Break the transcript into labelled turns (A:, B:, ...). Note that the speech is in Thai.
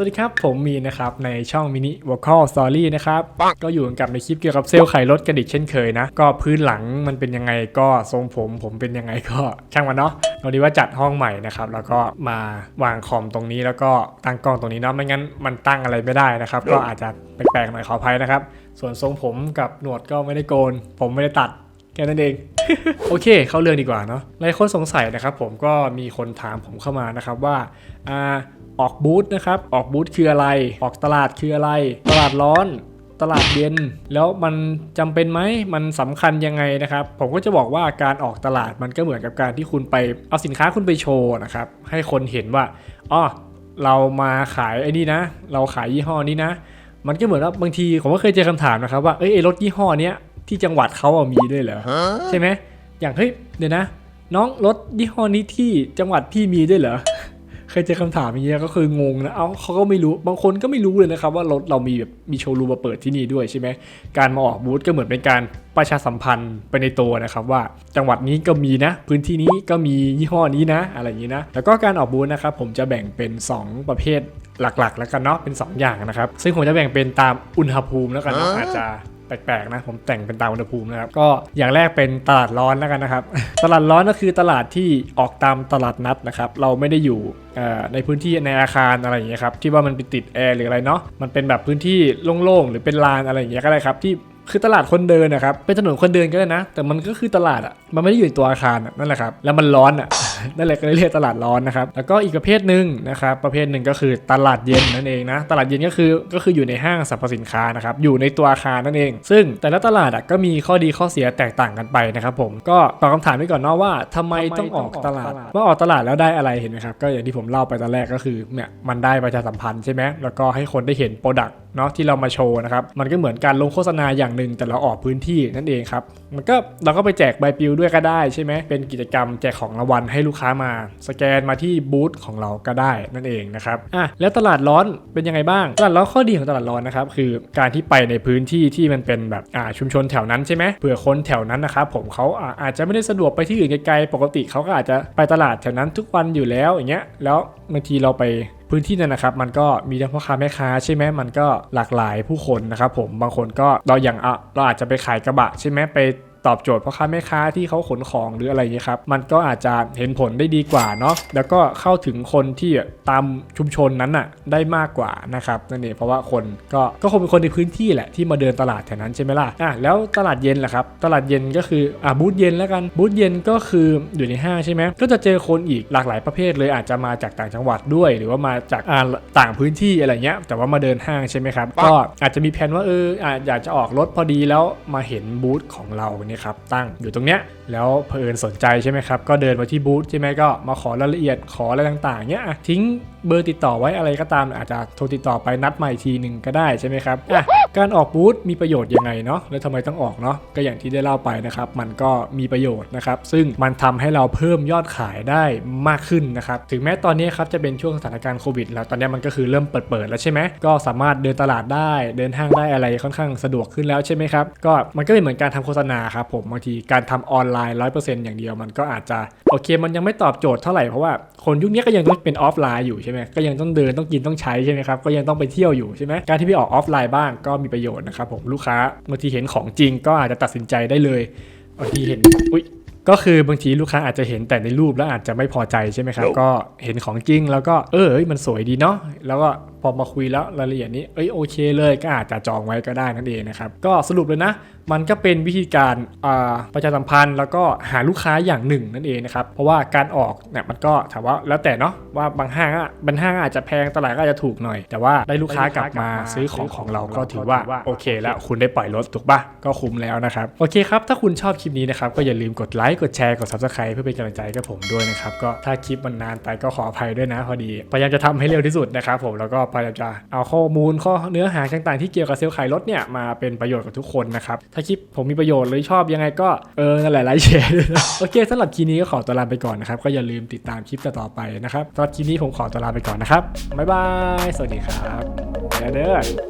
A: สวัสดีครับ ผมมีนะครับ ในช่องมินิ vocal story นะครับ ก็อยู่กับในคลิปเกี่ยวกับเซลล์ไข่รถกระดิกเช่นเคยนะ ก็พื้นหลังมันเป็นยังไงก็ทรงผมผมเป็นยังไงก็ช่างมันเนาะวันนี้ว่าจัดห้องใหม่นะครับ แล้วก็มาวางคอมตรงนี้แล้วก็ตั้งกล้องตรงนี้เนาะไม่งั้นมันตั้งอะไรไม่ได้นะครับ ก็อาจจะแปลกๆหน่อยขออภัยนะครับ ส่วนทรงผมกับหนวดก็ไม่ได้โกน ผมไม่ได้ตัดแค่นั้นเอง โอเค เข้าเรื่องดีกว่าเนาะหลายคนสงสัยนะครับผมก็มีคนถามผมเข้ามานะครับว่าอ่า ออกบูธนะครับ ออกบูธคืออะไร ออกตลาดคืออะไร ตลาดร้อน ตลาดเย็น แล้วมันจำเป็นไหม มันสำคัญยังไงนะครับ ผมก็จะบอกว่าการออกตลาดมันก็เหมือนกับการที่คุณไปเอาสินค้าคุณไปโชว์นะครับ ให้คนเห็นว่าอ๋อเรามาขายไอ้นี่นะ เราขายยี่ห้อนี้นะ มันก็เหมือนว่าบางทีผมก็เคยเจอคำถามนะครับว่า เอ้ยไอ้รถยี่ห้อเนี้ยที่จังหวัดเขาอะมีด้วยเหรอใช่ไหมอย่างเฮ้ยเดี๋ยวนะ น้องรถยี่ห้อนี้ที่จังหวัดพี่มีด้วยเหรอ เคยเจอคำถามอย่างเงี้ยก็คืองงนะ เอาเขาก็ไม่รู้ บางคนก็ไม่รู้เลยนะครับว่ารถเรามีแบบมีโชว์รูมมาเปิดที่นี่ด้วยใช่ไหม การมาออกบูธก็เหมือนเป็นการประชาสัมพันธ์ไปในตัวนะครับว่าจังหวัดนี้ก็มีนะ พื้นที่นี้ก็มียี่ห้อนี้นะ อะไรอย่างนี้นะ แล้วก็การออกบูธนะครับผมจะแบ่งเป็น 2 ประเภทหลักๆ แล้วกันเนาะ เป็น 2 อย่างนะครับ ซึ่งผมจะแบ่งเป็นตามอุณหภูมิแล้วกันเนาะอาจจะ แปลกๆนะผมแต่งเป็นตามอุณหภูมินะครับก็อย่างแรกเป็นตลาดร้อนแล้วกันนะครับ ตลาดร้อนก็คือตลาดที่ออกตามตลาดนัดนะครับเราไม่ได้อยู่ในพื้นที่ในอาคารอะไรอย่างเงี้ยครับที่ว่ามันไปติดแอร์หรืออะไรเนาะมันเป็นแบบพื้นที่โล่งๆหรือเป็นลานอะไรอย่างเงี้ยก็ได้ครับที่ คือตลาดคนเดินนะครับ เป็นถนนคนเดินก็ได้นะ แต่มันก็คือตลาดอะ มันไม่ได้อยู่ในตัวอาคารอะนั่นแหละครับ แล้วมันร้อนอะ นั่นแหละก็เลยเรียกตลาดร้อนนะครับ แล้วก็อีกประเภทหนึ่งนะครับ ประเภทหนึ่งก็คือตลาดเย็นนั่นเองนะ ตลาดเย็นก็คือ ก็คืออยู่ในห้างสรรพสินค้านะครับ อยู่ในตัวอาคารนั่นเอง ซึ่งแต่ละตลาดอะก็มีข้อดีข้อเสียแตกต่างกันไปนะครับผม ก็ตอบคำถามไว้ก่อนเนาะว่าทำไมต้องออกตลาด ว่าออกตลาดแล้วได้อะไรเห็นไหมครับ ก็อย่างที่ผมเล่าไปตอนแรกก็คือเนี่ยมันได้ประชาสัมพันธ์ใช่ไหมแล้วก็ให้คนได้เห็นโปรดักต์เนาะที่เรามาโชว์นะครับ มันก็เหมือนการลงโฆษณาอย่างหนึ่งแต่เราออกพื้นที่นั่นเองครับ มันก็เราก็ไปแจกใบปลิวด้วยก็ได้ใช่ไหมเป็นกิจกรรมแจกของรางวัลให้ลูกค้ามา สแกนมาที่บูธของเราก็ได้นั่นเองนะครับอะแล้วตลาดร้อนเป็นยังไงบ้าง ตลาดร้อนข้อดีของตลาดร้อนนะครับคือการที่ไปในพื้นที่ที่มันเป็นแบบอ่าชุมชนแถวนั้นใช่ไหมเผื่อคนแถวนั้นนะครับผมเขาอาจจะไม่ได้สะดวกไปที่อื่นไกลๆปกติเขาก็อาจจะไปตลาดแถวนั้นทุกวันอยู่แล้วอย่างเงี้ยแล้วบางทีเราไป พื้นที่นั้นนะครับมันก็มีทั้งพ่อค้าแม่ค้าใช่ไหมมันก็หลากหลายผู้คนนะครับผมบางคนก็เราอย่างเราอาจจะไปขายกระบะใช่ไหมไป ตอบโจทย์พ่อค้าแม่ค้าที่เขาขนของหรืออะไรอย่างเงี้ยครับมันก็อาจจะเห็นผลได้ดีกว่าเนาะแล้วก็เข้าถึงคนที่ตามชุมชนนั้นน่ะได้มากกว่านะครับนั่นเองเพราะว่าคนก็ก็คงเป็นคนในพื้นที่แหละที่มาเดินตลาดแถวนั้นใช่ไหมล่ะอะแล้วตลาดเย็นล่ะครับตลาดเย็นก็คืออะบูธเย็นแล้วกันบูธเย็นก็คืออยู่ในห้างใช่ไหมก็จะเจอคนอีกหลากหลายประเภทเลยอาจจะมาจากต่างจังหวัดด้วย หรือว่ามาจากอ่าต่างพื้นที่อะไรเงี้ยแต่ว่ามาเดินห้างใช่ไหมครับก็อาจจะมีแผนว่าเอออะอยากจะออกรถพอดีแล้วมาเห็นบูธของเรานี้ครับตั้งอยู่ตรงเนี้ยแล้วเพอิญสนใจใช่ไหมครับก็เดินมาที่บูธใช่ไหมก็มาขอรายละเอียดขออะไรต่างๆเนี้ยทิ้งเบอร์ติดต่อไว้อะไรก็ตามอาจจะโทรติดต่อไปนัดใหม่ทีหนึ่งก็ได้ใช่ไหมครับอะการออกบูธมีประโยชน์ยังไงเนาะแล้วทำไมต้องออกเนาะก็อย่างที่ได้เล่าไปนะครับมันก็มีประโยชน์นะครับซึ่งมันทำให้เราเพิ่มยอดขายได้มากขึ้นนะครับถึงแม้ตอนนี้ครับจะเป็นช่วงสถานการณ์โควิดแล้วตอนนี้มันก็คือเริ่มเปิดเปิดแล้วใช่ไหมก็สามารถเดินตลาดได้เดินห้างได้อะไรค่อนข้างสะดวกขึ้นแล้วใช่ไหมครับก็มันก็เป็นเหมือนการทำโฆษณาครับผมบางทีการทำออนไลน์100%อย่างเดียวมันก็อาจจะโอเคมันยังไม่ตอบโจทย์เท่าไหร่เพราะว่าคนยุคนี้ก็ยังต้องเป็นออฟไลน์อยู่ใช่ไหมก็ยังต้องเดินต้องกินต้องใช้ใช่ไหมครับก็ยังต้องไปเที่ยวอยู่ใช่ไหมการที่ไปออกออฟไลน์บ้างก็มีประโยชน์นะครับผมลูกค้าบางทีเห็นของจริงก็อาจจะตัดสินใจได้เลยบางทีเห็นอุ้ย ก็คือบางทีลูกค้าอาจจะเห็นแต่ในรูปแล้วอาจจะไม่พอใจใช่ไหมครับ ก็เห็นของจริงแล้วก็เออเอ้ยมันสวยดีเนาะแล้วก็พอมาคุยแล้วรายละเอียดนี้เอ้ยโอเคเลยก็อาจจะจองไว้ก็ได้นั่นเองนะครับก็สรุปเลยนะ มันก็เป็นวิธีการอ่าประชาสัมพันธ์ แล้วก็หาลูกค้าอย่างหนึ่งนั่นเองนะครับเพราะว่าการออกเนี่ยมันก็ถามว่าแล้วแต่เนาะว่าบางห้างอะบางห้างอาจจะแพงตลาดก็อาจจะถูกหน่อย แต่ว่าได้ลูกค้ากลับมาซื้อของของเราก็ถือว่าโอเค แล้วคุณได้ปล่อยรถถูกปะก็คุ้มแล้วนะครับโอเคครับถ้าคุณชอบคลิปนี้นะครับก็อย่าลืมกดไลค์กดแชร์กด subscribe เพื่อเป็นกำลังใจกับผมด้วยนะครับ ก็ถ้าคลิปมันนานไปก็ขออภัยด้วยนะพอดี พยายามจะทำให้เร็วที่สุดนะครับผมแล้วก็พยายามจะเอาข้อมูลข้อเนื้อหาต่างๆที่เกี่ยวกับเซลล์ขายรถเนี่ยมาเป็นประโยชน์กับทุกคนนะครับถ้าคลิปผมมีประโยชน์หรือชอบยังไงก็เออนั่นแหละไลค์แชร์ด้วยนะโอเคสำหรับคลิปนี้ก็ขอตัวลาไปก่อนนะครับก็อย่าลืมติดตามคลิปต่อไปนะครับสำหรับคลิปนี้ผมขอตัวลาไปก่อนนะครับบ๊ายบายสวัสดีครับเด้อ